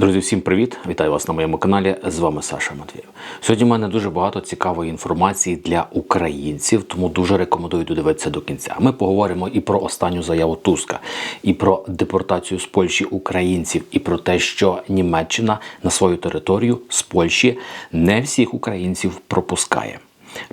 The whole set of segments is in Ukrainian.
Друзі, всім привіт! Вітаю вас на моєму каналі. З вами Саша Матвєєв. Сьогодні в мене дуже багато цікавої інформації для українців, тому дуже рекомендую додивитися до кінця. Ми поговоримо і про останню заяву Туска, і про депортацію з Польщі українців, і про те, що Німеччина на свою територію з Польщі не всіх українців пропускає.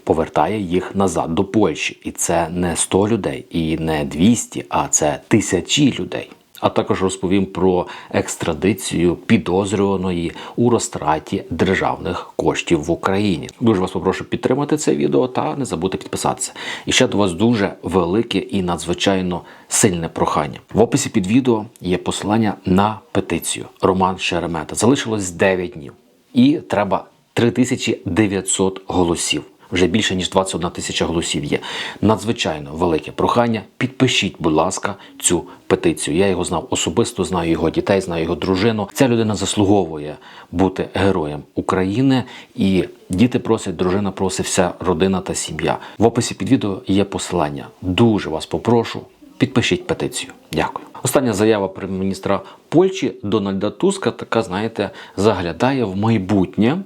Повертає їх назад до Польщі, і це не 100 людей, і не 200, а це тисячі людей. А також розповім про екстрадицію підозрюваної у розтраті державних коштів в Україні. Дуже вас попрошу підтримати це відео та не забудьте підписатися. І ще до вас дуже велике і надзвичайно сильне прохання. В описі під відео є посилання на петицію Роман Шеремета. Залишилось 9 днів, і треба 3900 голосів. Вже більше ніж 21 тисяча голосів є. Надзвичайно велике прохання. Підпишіть, будь ласка, цю петицію. Я його знав особисто, знаю його дітей, знаю його дружину. Ця людина заслуговує бути героєм України. І діти просять, дружина просить, вся родина та сім'я. В описі під відео є посилання. Дуже вас попрошу. Підпишіть петицію. Дякую. Остання заява прем'єр-міністра Польщі Дональда Туска така, знаєте, заглядає в майбутнє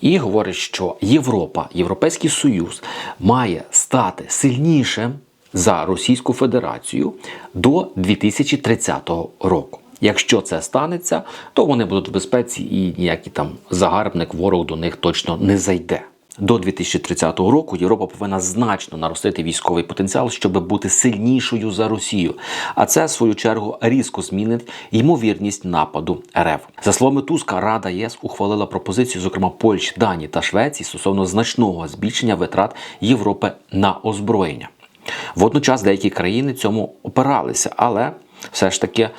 і говорить, що Європа, Європейський Союз має стати сильнішим за Російську Федерацію до 2030 року. Якщо це станеться, то вони будуть в безпеці і ніякий там загарбник, ворог до них точно не зайде. До 2030 року Європа повинна значно наростити військовий потенціал, щоб бути сильнішою за Росію. А це в свою чергу різко змінить ймовірність нападу РФ. За словами Туска, Рада ЄС ухвалила пропозицію, зокрема Польщі, Данії та Швеції, стосовно значного збільшення витрат Європи на озброєння. Водночас деякі країни цьому опиралися, але все ж таки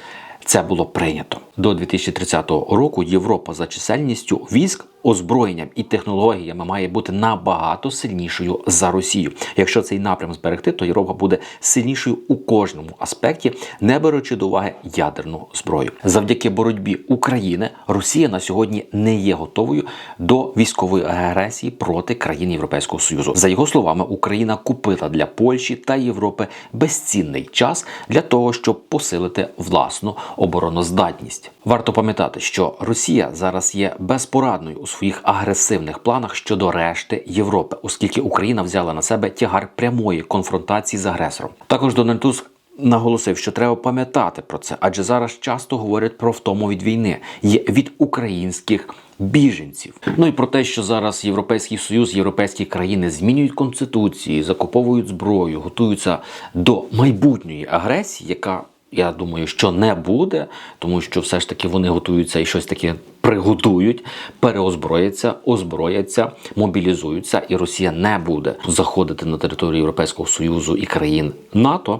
це було прийнято. До 2030 року Європа за чисельністю військ, озброєнням і технологіями має бути набагато сильнішою за Росію. Якщо цей напрям зберегти, то Європа буде сильнішою у кожному аспекті, не беручи до уваги ядерну зброю. Завдяки боротьбі України Росія на сьогодні не є готовою до військової агресії проти країн Європейського Союзу. За його словами, Україна купила для Польщі та Європи безцінний час для того, щоб посилити власну обороноздатність. Варто пам'ятати, що Росія зараз є безпорадною у своїх агресивних планах щодо решти Європи, оскільки Україна взяла на себе тягар прямої конфронтації з агресором. Також Дональд Туск Наголосив, що треба пам'ятати про це, адже зараз часто говорять про втому від війни є від українських біженців. Ну і про те, що зараз Європейський Союз, європейські країни змінюють конституції, закуповують зброю, готуються до майбутньої агресії, яка я думаю, що не буде, тому що все ж таки вони готуються і щось таке приготують, переозброяться, озброяться, мобілізуються, і Росія не буде заходити на територію Європейського Союзу і країн НАТО.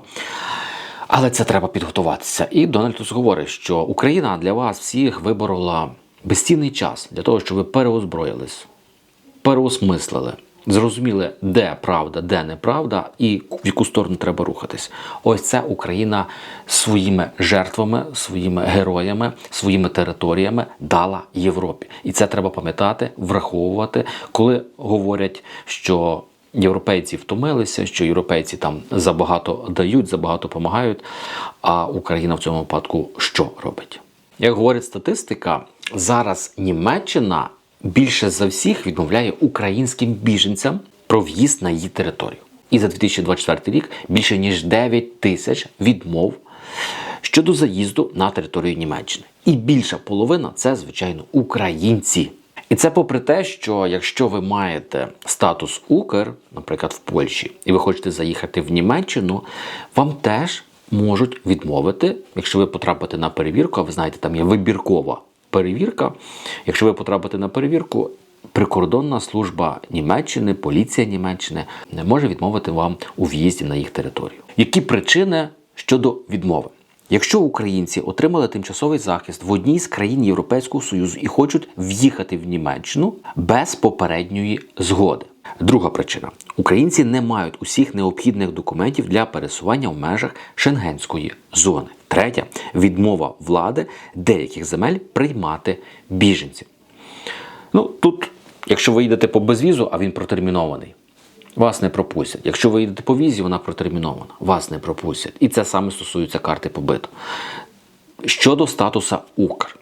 Але це треба підготуватися. І Дональд Туск говорить, що Україна для вас всіх виборола безцінний час для того, щоб ви переозброїлись, переосмислили. Зрозуміли, де правда, де неправда, і в яку сторону треба рухатись. Ось це Україна своїми жертвами, своїми героями, своїми територіями дала Європі. І це треба пам'ятати, враховувати, коли говорять, що європейці втомилися, що європейці там забагато дають, забагато допомагають. А Україна в цьому випадку що робить? Як говорить статистика, зараз Німеччина більше за всіх відмовляє українським біженцям про в'їзд на її територію. І за 2024 рік більше ніж 9 тисяч відмов щодо заїзду на територію Німеччини. І більша половина це, звичайно, українці. І це попри те, що якщо ви маєте статус Укр, наприклад, в Польщі, і ви хочете заїхати в Німеччину, вам теж можуть відмовити, якщо ви потрапите на перевірку, а ви знаєте, там є вибіркова перевірка. Якщо ви потрапите на перевірку, прикордонна служба Німеччини, поліція Німеччини не може відмовити вам у в'їзді на їх територію. Які причини щодо відмови? Якщо українці отримали тимчасовий захист в одній з країн Європейського Союзу і хочуть в'їхати в Німеччину без попередньої згоди. Друга причина: українці не мають усіх необхідних документів для пересування в межах шенгенської зони. Третя відмова влади деяких земель приймати біженців. Ну тут, якщо ви їдете по безвізу, а він протермінований. Вас не пропустять. Якщо ви їдете по візі, вона протермінована. Вас не пропустять. І це саме стосується карти побиту. Щодо статуса Укр.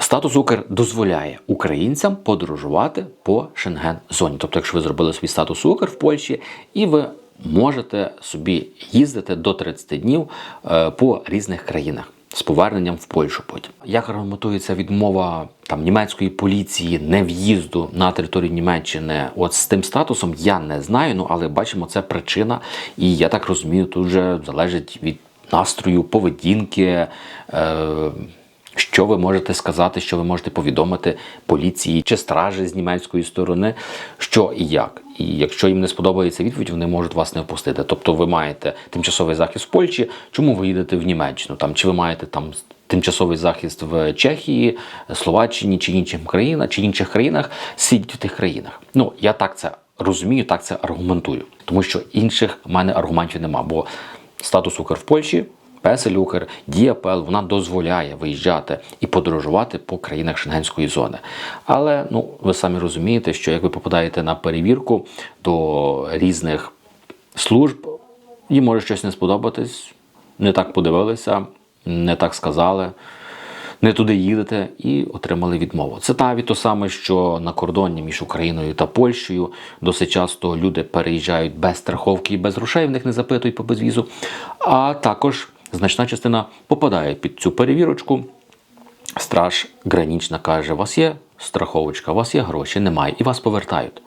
Статус Укр дозволяє українцям подорожувати по Шенген-зоні. Тобто, якщо ви зробили свій статус Укр в Польщі, і ви можете собі їздити до 30 днів е, по різних країнах. З поверненням в Польщу потім. Як аргументується відмова там німецької поліції не в'їзду на територію Німеччини? От з тим статусом я не знаю. Ну але бачимо, це причина, і я так розумію, тут вже залежить від настрою, поведінки. Е- що ви можете сказати, що ви можете повідомити поліції чи стражі з німецької сторони, що і як. І якщо їм не сподобається відповідь, вони можуть вас не впустити. Тобто ви маєте тимчасовий захист в Польщі, чому ви їдете в Німеччину? Там чи ви маєте там тимчасовий захист в Чехії, Словаччині чи інших країнах, чи інших країнах, сидіть в тих країнах. Ну я так це розумію, так це аргументую, тому що інших в мене аргументів нема, бо статус Укр в Польщі. Песель Укр, Діапел, вона дозволяє виїжджати і подорожувати по країнах Шенгенської зони. Але ну ви самі розумієте, що як ви попадаєте на перевірку до різних служб, їм може щось не сподобатись, не так подивилися, не так сказали. Не туди їдете і отримали відмову. Це навіть то саме, що на кордоні між Україною та Польщею досить часто люди переїжджають без страховки і без грошей, в них не запитують по безвізу. А також значна частина попадає під цю перевірочку. Страж гранічна каже: у вас є страховочка, у вас є гроші, немає, і вас повертають.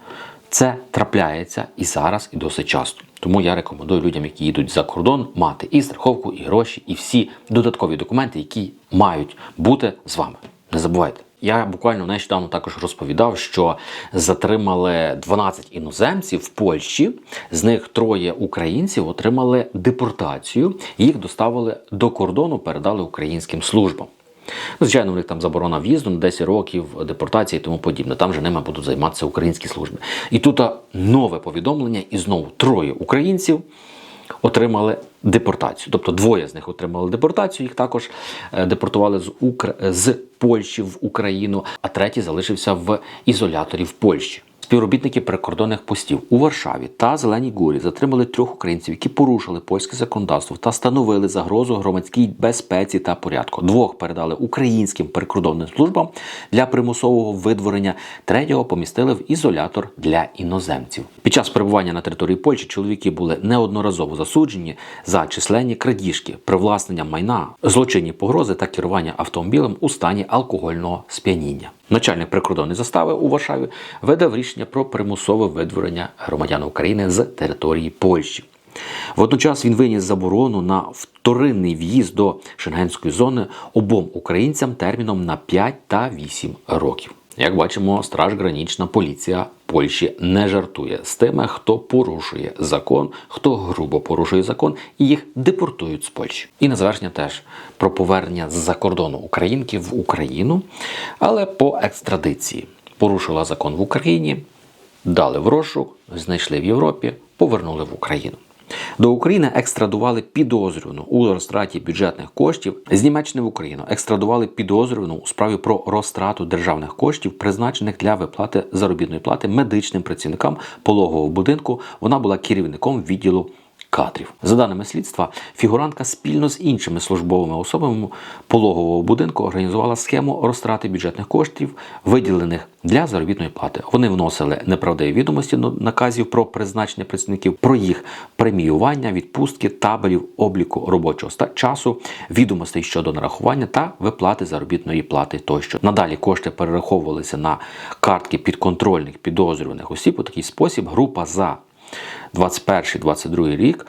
Це трапляється і зараз, і досить часто. Тому я рекомендую людям, які їдуть за кордон, мати і страховку, і гроші, і всі додаткові документи, які мають бути з вами. Не забувайте. Я буквально нещодавно також розповідав, що затримали 12 іноземців в Польщі. З них троє українців отримали депортацію. Їх доставили до кордону, передали українським службам. Ну, Звичайно, у них там заборона в'їзду на 10 років, депортації і тому подібне. Там же ними будуть займатися українські служби. І тут нове повідомлення, і знову троє українців отримали депортацію. Тобто двоє з них отримали депортацію, їх також е, депортували з Укр... з Польщі в Україну, а третій залишився в ізоляторі в Польщі. Співробітники прикордонних постів у Варшаві та Зеленій Горі затримали трьох українців, які порушили польське законодавство та становили загрозу громадській безпеці та порядку. Двох передали українським прикордонним службам для примусового видворення. Третього помістили в ізолятор для іноземців. Під час перебування на території Польщі чоловіки були неодноразово засуджені за численні крадіжки, привласнення майна, злочинні погрози та керування автомобілем у стані алкогольного сп'яніння. Начальник прикордонної застави у Варшаві видав рішення про примусове видворення громадян України з території Польщі. Водночас він виніс заборону на вторинний в'їзд до шенгенської зони обом українцям терміном на 5 та 8 років. Як бачимо, страж гранічна поліція Польщі не жартує з тими, хто порушує закон, хто грубо порушує закон, і їх депортують з Польщі. І на завершення теж про повернення з-за кордону українки в Україну, але по екстрадиції порушила закон в Україні, дали в розшук, знайшли в Європі, повернули в Україну. До України екстрадували підозрювану у розтраті бюджетних коштів з Німеччини в Україну. Екстрадували підозрювану у справі про розтрату державних коштів, призначених для виплати заробітної плати медичним працівникам пологового будинку. Вона була керівником відділу. Кадрів за даними слідства, фігурантка спільно з іншими службовими особами пологового будинку організувала схему розтрати бюджетних коштів, виділених для заробітної плати. Вони вносили неправдиві відомості до наказів про призначення працівників, про їх преміювання, відпустки, табелів, обліку робочого часу, відомостей щодо нарахування та виплати заробітної плати тощо. Надалі кошти перераховувалися на картки підконтрольних підозрюваних осіб. У такий спосіб група за 21-22 рік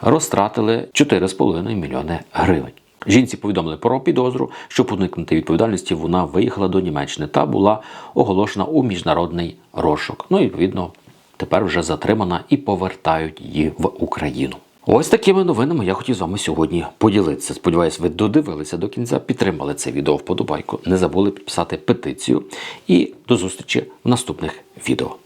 розтратили 4,5 мільйони гривень. Жінці повідомили про підозру, щоб уникнути відповідальності, вона виїхала до Німеччини та була оголошена у міжнародний розшук. Ну і відповідно тепер вже затримана і повертають її в Україну. Ось такими новинами я хотів з вами сьогодні поділитися. Сподіваюсь, ви додивилися до кінця, підтримали це відео вподобайку, не забули підписати петицію і до зустрічі в наступних відео.